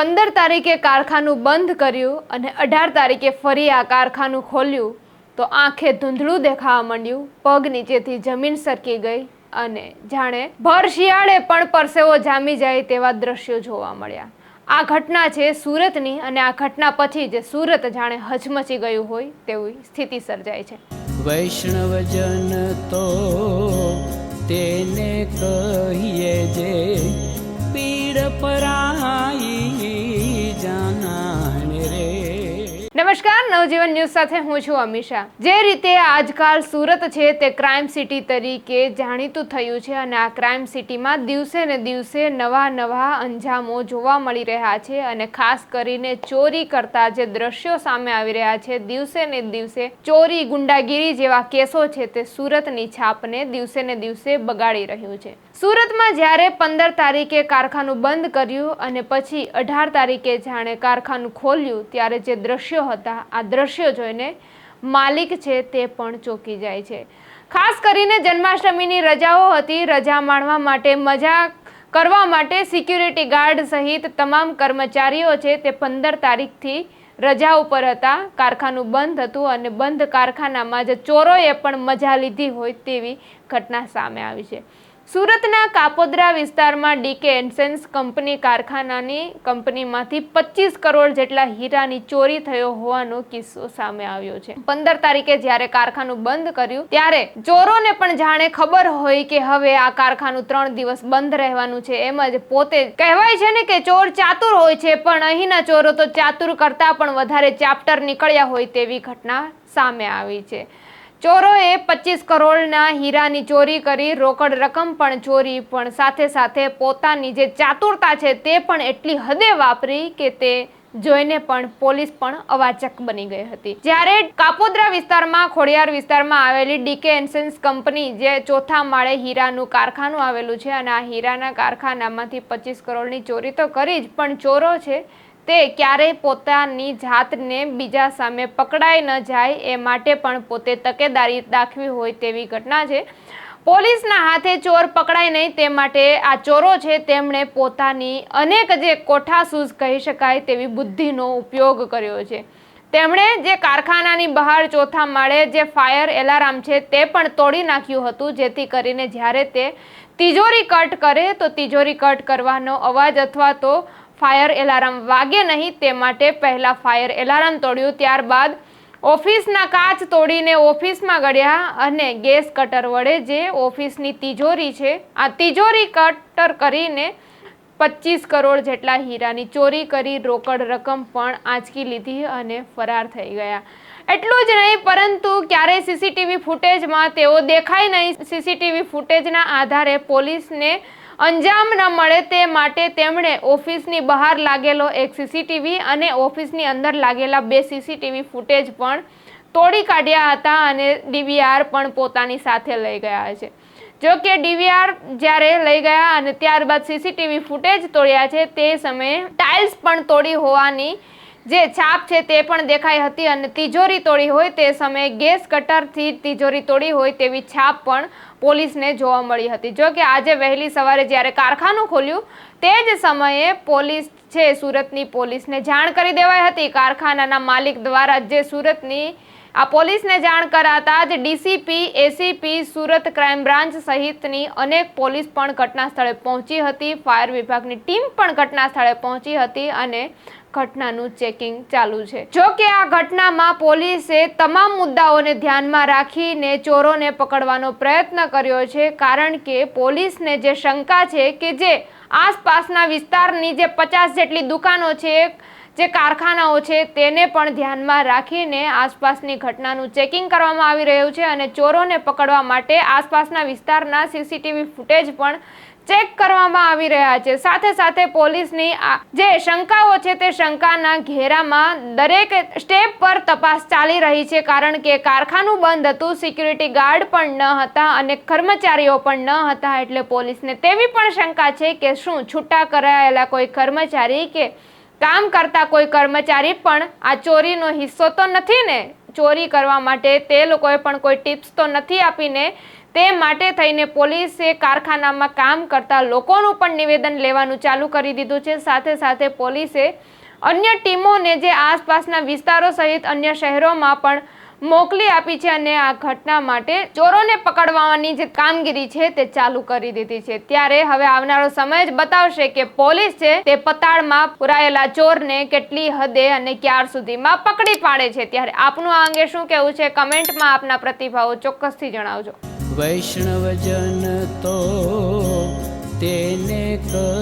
પંદર તારીખે કારખાનું બંધ કર્યું અને અઢાર તારીખે ફરી આ કારખાનું ખોલ્યું, તો આંખે ધૂંધળું દેખાવા માંડ્યું, પગ નીચેથી જમીન સરકી ગઈ અને જાણે ભર શિયાળે પણ પરસેવો જામી જાય તેવા દ્રશ્યો જોવા મળ્યા. આ ઘટના છે સુરતની અને આ ઘટના પછી જે સુરત જાણે હચમચી ગયું હોય તેવી સ્થિતિ સર્જાય છે. વૈષ્ણવજન તો તેને કહીએ જે નમસ્કાર, નવજીવન ન્યૂઝ સાથે હું છું અમિશા જે રીતે આજકાલ સુરત છે તે ક્રાઇમ સિટી તરીકે જાણીતું થયું છે અને આ ક્રાઇમ સિટીમાં દિવસે ને દિવસે નવા નવા અંજામો જોવા મળી રહ્યા છે અને ખાસ કરીને ચોરી કરતા જે દ્રશ્યો સામે આવી રહ્યા છે, દિવસે ને દિવસે ચોરી ગુંડાગીરી જેવા કેસો છે તે સુરતની છાપને દિવસે ને દિવસે બગાડી રહ્યું છે. સુરતમાં જ્યારે પંદર તારીખે કારખાનું બંધ કર્યું અને પછી અઢાર તારીખે જાણે કારખાનું ખોલ્યું, ત્યારે જે દ્રશ્યો હતા, આ દ્રશ્યો જોઈને માલિક છે તે પણ ચોંકી જાય છે. ખાસ કરીને જન્માષ્ટમીની રજાઓ હતી, રજા માણવા માટે, મજા કરવા માટે સિક્યુરિટી ગાર્ડ સહિત તમામ કર્મચારીઓ છે તે પંદર તારીખથી રજા ઉપર હતા. કારખાનું બંધ હતું અને બંધ કારખાનામાં જે ચોરોએ પણ મજા લીધી હોય તેવી ઘટના સામે આવી છે. સુરતના કાપોદ્રા વિસ્તારમાં ડીકે એન્સેન્સ કંપની કારખાનાની કંપનીમાંથી પચીસ કરોડ જેટલા હીરાની ચોરી થયો હોવાનો કિસ્સો સામે આવ્યો છે. પંદર તારીખે જ્યારે કારખાનું બંધ કર્યું, ત્યારે ચોરોને પણ જાણે ખબર હોય કે હવે આ કારખાનું ત્રણ દિવસ બંધ રહેવાનું છે. એમ જ પોતે કહેવાય છે ને કે ચોર ચાતુર હોય છે, પણ અહીંના ચોરો તો ચાતુર કરતા પણ વધારે ચાપ્ટર નીકળ્યા હોય તેવી ઘટના સામે આવી છે. ચોરોએ પચીસ કરોડના હીરાની ચોરી કરી રોકડ રકમ પણ ચોરી, પણ સાથે સાથે પોતાની જે ચાતુરતા છે તે પણ એટલી હદે વાપરી કે તે જોઈને પણ પોલીસ પણ અવાચક બની ગઈ હતી. જ્યારે કાપોદ્રા વિસ્તારમાં, ખોડિયાર વિસ્તારમાં આવેલી ડીકે એન્સન્સ કંપની જે ચોથા માળે હીરાનું કારખાનું આવેલું છે અને આ હીરાના કારખાનામાંથી પચીસ કરોડની ચોરી તો કરી જ, પણ ચોરો છે તે ક્યારેય પોતાની જાતને બીજા સામે પકડાઈ ન જાય, એ માટે પણ પોતે તકેદારી દાખવી હોય તેવી ઘટના છે. પોલીસના હાથે ચોર પકડાય નહીં, તે માટે આ ચોરો છે, તેમણે પોતાની અનેક જે કોઠાસૂઝ કહી શકાય તેવી બુદ્ધિનો ઉપયોગ કર્યો છે. તેમણે જે કારખાનાની બહાર ચોથા માળે જે ફાયર એલાર્મ છે, તે પણ તોડી નાખ્યું હતું, જેથી કરીને જ્યારે તે તિજોરી કટ કરે, તો તિજોરી કટ કરવાનો અવાજ અથવા તો ફાયર એલાર્મ વાગે નહીં તે માટે પહેલા ફાયર એલાર્મ તોડ્યું. ત્યારબાદ ઓફિસના કાચ તોડીને ઓફિસમાં ગળ્યા અને ગેસ કટર વડે જે ઓફિસની તિજોરી છે, આ તિજોરી કટર કરીને પચીસ કરોડ જેટલા હીરાની ચોરી કરી રોકડ રકમ પણ આંચકી લીધી અને ફરાર થઈ ગયા. એટલું જ નહીં, પરંતુ ક્યારેય સીસીટીવી ફૂટેજમાં તેઓ દેખાય નહીં. સીસીટીવી ફૂટેજના આધારે પોલીસને અંજામ ન મળે તે માટે તેમણે ઓફિસની બહાર લાગેલો એક સીસીટીવી અને ઓફિસની અંદર લાગેલા બે સીસીટીવી ફૂટેજ પણ તોડી કાઢ્યા હતા અને ડીવીઆર પણ પોતાની સાથે લઈ ગયા છે. જો કે ડીવીઆર જ્યારે લઈ ગયા અને ત્યારબાદ સીસીટીવી ફૂટેજ તોડ્યા છે, તે સમયે ટાઇલ્સ પણ તોડી હોવાની જે છાપ છે તે પણ દેખાઈ હતી અને તિજોરી તોડી હોય તે સમયે ગેસ કટરથી તિજોરી તોડી હોય તેવી છાપ પણ પોલીસને જોવા મળી હતી. જો કે આજે વહેલી સવારે જ્યારે કારખાનું ખોલ્યું, તે જ સમયે પોલીસ છે, સુરતની પોલીસને જાણ કરી દેવાઈ હતી. કારખાનાના માલિક દ્વારા જે સુરતની આ પોલીસને જાણ કરાતા જ DCP, ACP, Surat crime branch સહિતની અનેક પોલીસ પણ ઘટના સ્થળે પહોંચી હતી. ફાયર વિભાગની ટીમ પણ ઘટના સ્થળે પહોંચી હતી અને ઘટનાનું ચેકિંગ ચાલુ છે. જો કે આ ઘટનામાં પોલીસે તમામ મુદ્દાઓને ધ્યાનમાં રાખીને ચોરોને પકડવાનો પ્રયત્ન કર્યો છે, કારણ કે પોલીસને જે શંકા છે કે જે આસપાસના વિસ્તારની જે પચાસ જેટલી દુકાનો છે જે કારખાનાઓ છે તેને પણ ધ્યાનમાં રાખીને આસપાસની ઘટનાનું ચેકિંગ કરવામાં આવી રહ્યું છે અને ચોરોને પકડવા માટે આસપાસના વિસ્તારના સીસીટીવી ફૂટેજ પણ ચેક કરવામાં આવી રહ્યા છે. સાથે સાથે પોલીસની જે શંકાઓ છે તે શંકાના ઘેરામાં દરેક સ્ટેપ પર તપાસ ચાલી રહી છે કારણ કે કારખાનું બંધ હતું, સિક્યુરિટી ગાર્ડ પણ ન હતા અને કર્મચારીઓ પણ ન હતા એટલે પોલીસને તેવી પણ શંકા છે કે શું છૂટા કરાયેલા કોઈ કર્મચારી કે કામ કરતા કોઈ કર્મચારી પણ આ ચોરીનો હિસ્સો તો નથી ને? ચોરી કરવા માટે તે લોકોએ પણ કોઈ ટિપ્સ તો નથી આપીને તે માટે થઈને પોલીસે કારખાનામાં કામ કરતા લોકોનું પણ નિવેદન લેવાનું ચાલુ કરી દીધું છે. સાથે સાથે પોલીસે અન્ય ટીમોને જે આસપાસના વિસ્તારો સહિત અન્ય શહેરોમાં પણ મોકલી આપી છે અને આ ઘટના માટે ચોરોને પકડવાની જે કામગીરી છે તે ચાલુ કરી દીધી છે. ત્યારે હવે આવનારો સમય જ બતાવશે કે પોલીસ છે તે પતાળમાં પુરાયેલા ચોરને કેટલી હદે અને ક્યાર સુધીમાં પકડી પાડે છે. ત્યારે આપનું આ અંગે શું કહેવું છે કમેન્ટમાં આપના પ્રતિભાવો ચોક્કસથી જણાવજો. વૈષ્ણવજન તો તેને કર